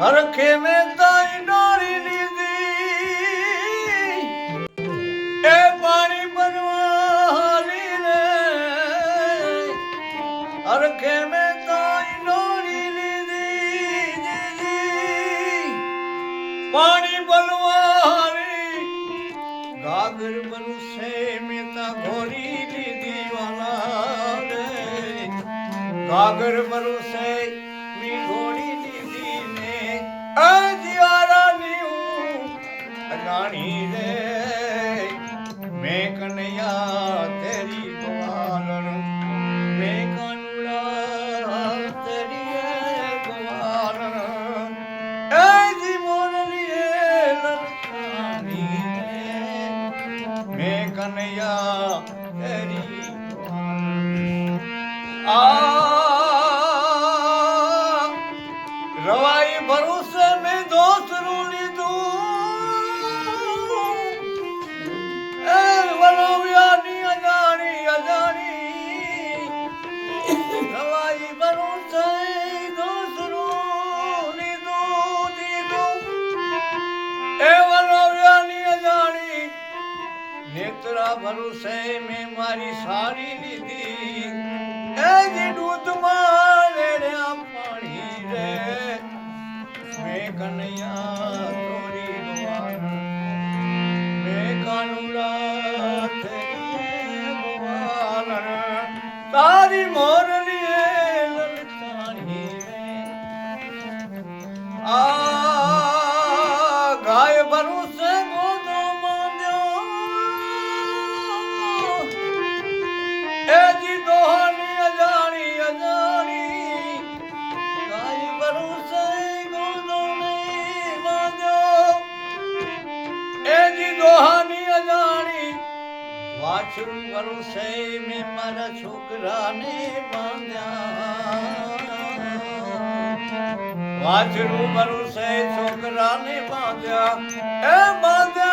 હરખે મેં તાઈ ડોળી લીધી એ પાણી બનવાની રે હરખે મેં તાઈ ડોળી લીધી. પાણી બનવાની ગાગર બનશે મેં તા ઘોરી લીધી વાલા ગાગર બનશે રાણી રે મેં કનૈયા તેરી ગ્વાલર મેં કાનુડા તેરી ગ્વાલર એ જી મોરલીએ લલકારી રે મેં કનૈયા તેરી ગ્વાલર આ નેત્રા ભરોસે મેં મારી સારી લીધી. એ જે દૂધમાં રે રે આ પાણી રે. મેં કનૈયા તોરી ભગવાન મેં કાનુલા ભગવાન તારી મોરલી લલતાણી રે. આ વાછરું ભરોસે મે મારા છોકરાને બાંધ્યા. વાછરું ભરોસે છોકરાને બાંધ્યા. એ બાંધ્યા.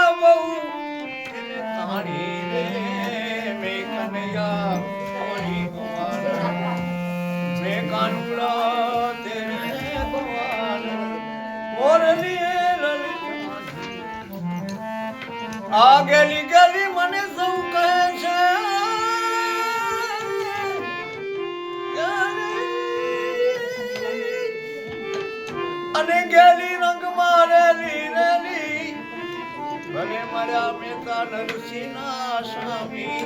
આ ગેલી ગેલી મને સૌ કહે છે? અને ગેલી રંગ મારેલી રેલી ભલે મારા મેતા નરસિંહના સ્વામી.